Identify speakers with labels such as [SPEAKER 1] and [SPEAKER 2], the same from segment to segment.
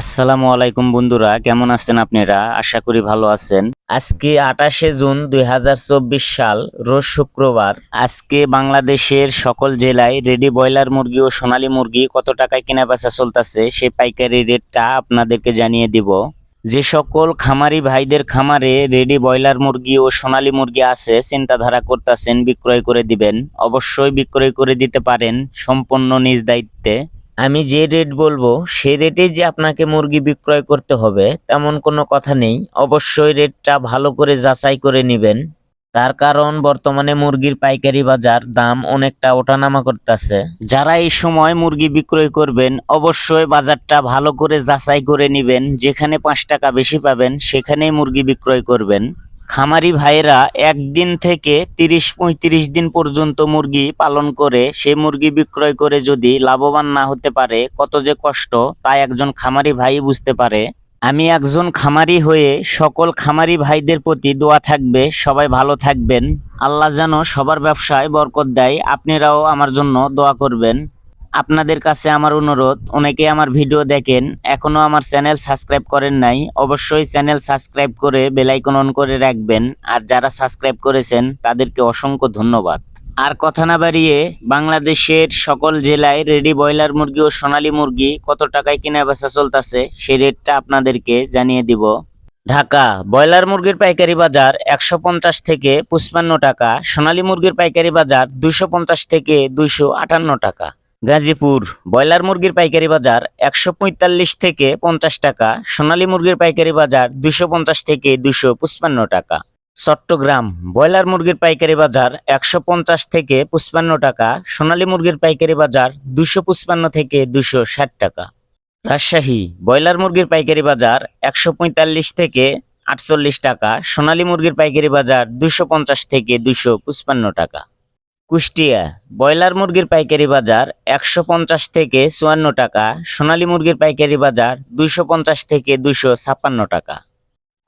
[SPEAKER 1] আসসালামু আলাইকুম বন্ধুরা, কেমন আছেন আপনারা? আশা করি ভালো আছেন। আজকে আঠাশে জুন দুই হাজার চব্বিশ সাল, রোজ শুক্রবার। আজকে বাংলাদেশের সকল জেলায় রেডি ব্রয়লার মুরগি ও সোনালী মুরগি কত টাকায় কেনা বেচা চলতেছে, সেই পাইকারি রেটটা আপনাদেরকে জানিয়ে দিব। যে সকল খামারি ভাইদের খামারে রেডি ব্রয়লার মুরগি ও সোনালী মুরগি আছে, চিন্তাধারা করতেছেন, বিক্রয় করে দিবেন। অবশ্যই বিক্রয় করে দিতে পারেন, সম্পূর্ণ নিজ দায়িত্বে। আমি যে রেট বলব, সেই রেটে যে আপনাকে মুরগি বিক্রয় করতে হবে, তেমন কোনো কথা নেই। অবশ্যই রেটটা ভালো করে যাচাই করে নেবেন। তার কারণ বর্তমানে মুরগির পাইকারি বাজার দাম অনেকটা ওঠানামা করতেছে। যারা এই সময় মুরগি বিক্রয় করবেন, অবশ্যই বাজারটা ভালো করে যাচাই করে নেবেন। যেখানে পাঁচ টাকা বেশি পাবেন, সেখানেই মুরগি বিক্রয় করবেন। খামারি ভাইয়েরা একদিন থেকে তিরিশ পঁয়ত্রিশ দিন পর্যন্ত মুরগি পালন করে সেই মুরগি বিক্রয় করে যদি লাভবান না হতে পারে, কত যে কষ্ট, তা একজন খামারি ভাই বুঝতে পারে। আমি একজন খামারি হয়ে সকল খামারি ভাইদের প্রতি দোয়া থাকবে, সবাই ভালো থাকবেন। আল্লাহ যেন সবার ব্যবসায় বরকত দেয়, আপনারাও আমার জন্য দোয়া করবেন। আপনাদের কাছে আমার অনুরোধ অনেকে আমার ভিডিও দেখেন, এখনও আমার চ্যানেল সাবস্ক্রাইব করেন নাই, অবশ্যই চ্যানেল সাবস্ক্রাইব করে বেলাইকন অন করে রাখবেন, আর যারা সাবস্ক্রাইব করেছেন, তাদেরকে অসংখ্য ধন্যবাদ। আর কথা না বাড়িয়ে, বাংলাদেশের সকল জেলায় রেডি ব্রয়লার মুরগি ও সোনালী মুরগি কত টাকায় কিনা বেচা চলতেছে, সেই রেটটা আপনাদেরকে জানিয়ে দিব। ঢাকা, ব্রয়লার মুরগির পাইকারি বাজার একশো পঞ্চাশ থেকে পঁচপান্ন টাকা, সোনালী মুরগির পাইকারি বাজার দুইশো পঞ্চাশ থেকে দুইশো আটান্ন টাকা। গাজীপুর, ব্রয়লার মুরগির পাইকারি বাজার একশো পঁয়তাল্লিশ থেকে পঞ্চাশ টাকা, সোনালী মুরগির পাইকারি বাজার দুশো পঞ্চাশ থেকে দুশো টাকা। চট্টগ্রাম, ব্রয়লার মুরগির পাইকারি বাজার একশো পঞ্চাশ থেকে পঁচপান্ন টাকা, সোনালী মুরগির পাইকারি বাজার দুশো পঁচপান্ন থেকে দুশো ষাট টাকা। রাজশাহী, ব্রয়লার মুরগির পাইকারি বাজার একশো পঁয়তাল্লিশ থেকে আটচল্লিশ টাকা, সোনালী মুরগির পাইকারি বাজার দুশো পঞ্চাশ থেকে দুশো পঁচপান্ন টাকা। কুষ্টিয়া, ব্রয়লার মুরগির পাইকারি বাজার একশো পঞ্চাশ থেকে চুয়ান্ন টাকা, সোনালী মুরগির পাইকারি বাজার দুইশো পঞ্চাশ থেকে দুইশো ছাপ্পান্ন টাকা।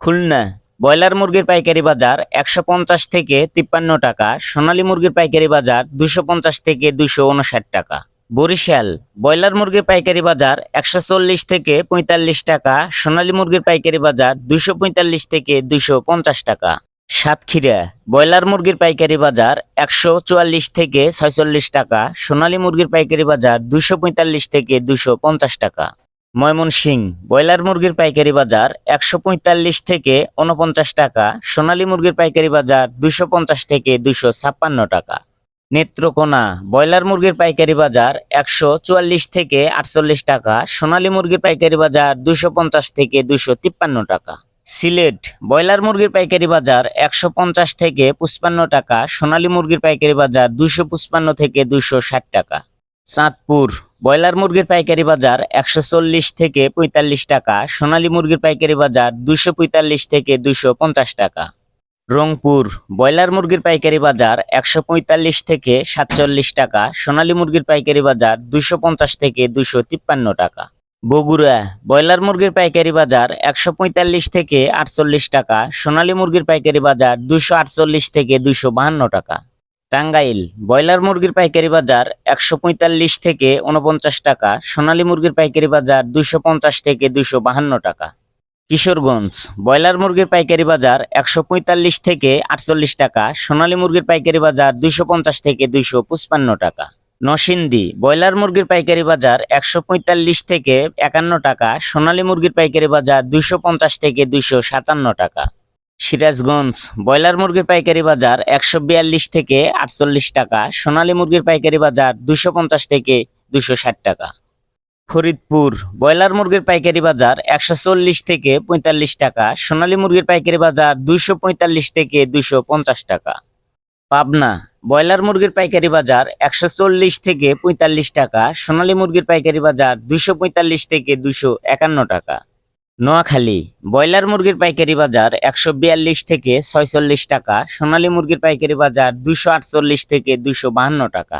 [SPEAKER 1] খুলনা, ব্রয়লার মুরগির পাইকারি বাজার একশো পঞ্চাশ থেকে তিপ্পান্ন টাকা, সোনালী মুরগির পাইকারি বাজার দুশো পঞ্চাশ থেকে দুশো উনষাট টাকা। বরিশাল, ব্রয়লার মুরগির পাইকারি বাজার একশো চল্লিশ থেকে পঁয়তাল্লিশ টাকা, সোনালী মুরগির পাইকারি বাজার দুশো পঁয়তাল্লিশ থেকে দুশো পঞ্চাশ টাকা। সাতক্ষীরা, ব্রয়লার মুরগির পাইকারি বাজার একশো চুয়াল্লিশ থেকে ছয়চল্লিশ টাকা, সোনালী মুরগির পাইকারি বাজার দুশো পঁয়তাল্লিশ থেকে দুশো পঞ্চাশ টাকা। ময়মনসিং, ব্রয়লার মুরগির পাইকারি বাজার একশো পঁয়তাল্লিশ থেকে উনপঞ্চাশ টাকা, সোনালী মুরগির পাইকারি বাজার দুশো পঞ্চাশ থেকে দুশো ছাপ্পান্ন টাকা। নেত্রকোনা, ব্রয়লার মুরগির পাইকারি বাজার একশো চুয়াল্লিশ থেকে আটচল্লিশ টাকা, সোনালী মুরগির পাইকারি বাজার দুশো পঞ্চাশ থেকে দুশো তিপ্পান্ন টাকা। সিলেট, ব্রয়লার মুরগির পাইকারি বাজার একশো পঞ্চাশ থেকে পঁচপান্ন টাকা, সোনালী মুরগির পাইকারি বাজার দুশো পঁচপান্ন থেকে দুশো ষাট টাকা। চাঁদপুর, ব্রয়লার মুরগির পাইকারি বাজার একশো চল্লিশ থেকে পঁয়তাল্লিশ টাকা, সোনালী মুরগির পাইকারি বাজার দুশো পঁয়তাল্লিশ থেকে দুশো পঞ্চাশ টাকা। রংপুর, ব্রয়লার মুরগির পাইকারি বাজার একশো পঁয়তাল্লিশ থেকে সাতচল্লিশ টাকা, সোনালী মুরগির পাইকারি বাজার দুশো পঞ্চাশ থেকে দুশো তিপ্পান্ন টাকা। বগুড়া, ব্রয়লার মুরগির পাইকারি বাজার একশো পঁয়তাল্লিশ থেকে আটচল্লিশ টাকা, সোনালী মুরগির পাইকারি বাজার দুশো আটচল্লিশ থেকে দুশো বাহান্ন টাকা। টাঙ্গাইল, ব্রয়লার মুরগির পাইকারি বাজার একশো পঁয়তাল্লিশ থেকে উনপঞ্চাশ টাকা, সোনালী মুরগির পাইকারি বাজার দুশো পঞ্চাশ থেকে দুশো বাহান্ন টাকা। কিশোরগঞ্জ, ব্রয়লার মুরগির পাইকারি বাজার একশো পঁয়তাল্লিশ থেকে আটচল্লিশ টাকা, সোনালী মুরগির পাইকারি বাজার দুশো পঞ্চাশ থেকে দুশো টাকা। নরসিংদী ব্রয়লার মুরগির পাইকারি বাজার একশো পঁয়তাল্লিশ থেকে একান্ন টাকা, সোনালী মুরগির পাইকারি বাজার দুশো পঞ্চাশ থেকে দুশো সাতান্ন টাকা। সিরাজগঞ্জ, ব্রয়লার মুরগির পাইকারি বাজার একশো বিয়াল্লিশ থেকে আটচল্লিশ টাকা, সোনালী মুরগির পাইকারি বাজার দুশো পঞ্চাশ থেকে দুশো ষাট টাকা। ফরিদপুর, ব্রয়লার মুরগির পাইকারি বাজার একশো চল্লিশ থেকে পঁয়তাল্লিশ টাকা, সোনালী মুরগির পাইকারি বাজার দুইশো পঁয়তাল্লিশ থেকে দুশো পঞ্চাশ টাকা। পাবনা ব্রয়লার মুরগির পাইকারি বাজার একশো চল্লিশ থেকে পঁয়তাল্লিশ টাকা, সোনালী মুরগির পাইকারি বাজার দুইশো পঁয়তাল্লিশ থেকে দুইশো একান্ন টাকা। নোয়াখালী, ব্রয়লার মুরগির পাইকারি বাজার একশো বিয়াল্লিশ থেকে ছয়চল্লিশ টাকা, সোনালী মুরগির পাইকারি বাজার দুইশো আটচল্লিশ থেকে দুইশো বাহান্ন টাকা।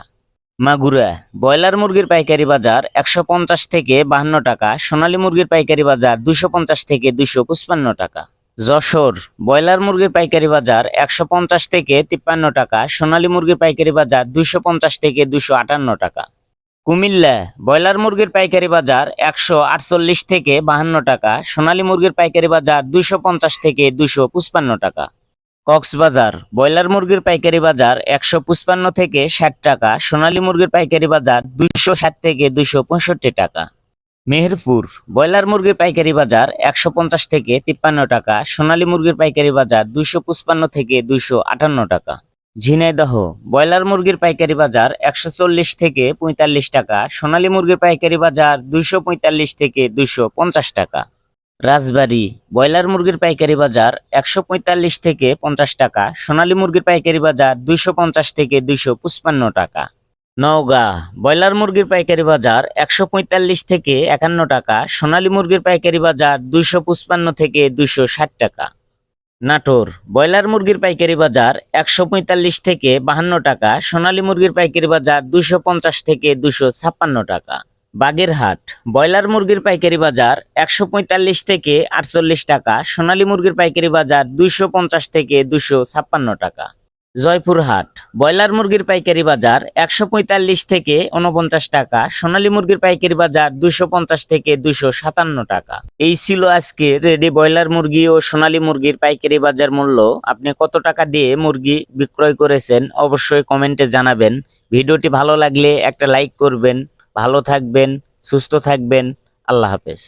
[SPEAKER 1] মাগুরা, ব্রয়লার মুরগির পাইকারি বাজার একশো পঞ্চাশ থেকে বাহান্ন টাকা, সোনালী মুরগির পাইকারি বাজার দুশো পঞ্চাশ থেকে দুশো পঁচপান্ন টাকা। যশোর, ব্রয়লার মুরগির পাইকারি বাজার একশো পঞ্চাশ থেকে তিপ্পান্ন টাকা, সোনালী মুরগির পাইকারি বাজার দুশো পঞ্চাশ থেকে দুশো আটান্ন টাকা। কুমিল্লা, ব্রয়লার মুরগির পাইকারি বাজার একশো আটচল্লিশ থেকে বাহান্ন টাকা, সোনালী মুরগির পাইকারি বাজার দুইশো পঞ্চাশ থেকে দুশো পঁচপান্ন টাকা। কক্সবাজার, ব্রয়লার মুরগির পাইকারি বাজার একশো পঁচপান্ন থেকে ষাট টাকা, সোনালী মুরগির পাইকারি বাজার দুশো ষাট থেকে দুশো পঁয়ষট্টি টাকা। মেহেরপুর, ব্রয়লার মুরগির পাইকারি বাজার একশো পঞ্চাশ থেকে তিপ্পান্ন টাকা, সোনালী মুরগির পাইকারি বাজার দুইশো থেকে দুইশো আটান্ন টাকা। ঝিনাইদহ, ব্রয়লার মুরগির পাইকারি বাজার একশো চল্লিশ থেকে পঁয়তাল্লিশ টাকা, সোনালী মুরগির পাইকারি বাজার দুইশো পঁয়তাল্লিশ থেকে দুইশো পঞ্চাশ টাকা। রাজবাড়ী, ব্রয়লার মুরগির পাইকারি বাজার একশো পঁয়তাল্লিশ থেকে পঞ্চাশ টাকা, সোনালী মুরগির পাইকারি বাজার দুইশো পঞ্চাশ থেকে দুইশো টাকা। নওগাঁ, ব্রয়লার মুরগির পাইকারি বাজার একশো পঁয়তাল্লিশ থেকে একান্ন টাকা, সোনালী মুরগির পাইকারি বাজার দুইশো পঁচপান্ন থেকে দুইশো ষাট টাকা। নাটোর, ব্রয়লার মুরগির পাইকারি বাজার একশো পঁয়তাল্লিশ থেকে বাহান্ন টাকা, সোনালী মুরগির পাইকারি বাজার দুইশো পঞ্চাশ থেকে দুইশো ছাপ্পান্ন টাকা। বাগেরহাট, ব্রয়লার মুরগির পাইকারি বাজার একশো পঁয়তাল্লিশ থেকে আটচল্লিশ টাকা, সোনালী মুরগির পাইকারি বাজার দুইশো পঞ্চাশ থেকে দুইশো ছাপ্পান্ন টাকা। জয়পুরহাট, ব্রয়লার মুরগির পাইকারি বাজার একশো পঁয়তাল্লিশ থেকে উনপঞ্চাশ টাকা, সোনালী মুরগির পাইকারি বাজার দুইশো পঞ্চাশ থেকে দুইশো সাতান্ন টাকা। এই ছিল আজকে রেডি ব্রয়লার মুরগি ও সোনালী মুরগির পাইকারি বাজার মূল্য। আপনি কত টাকা দিয়ে মুরগি বিক্রয় করেছেন অবশ্যই কমেন্টে জানাবেন। ভিডিওটি ভালো লাগলে একটা লাইক করবেন। ভালো থাকবেন, সুস্থ থাকবেন। আল্লাহ হাফেজ।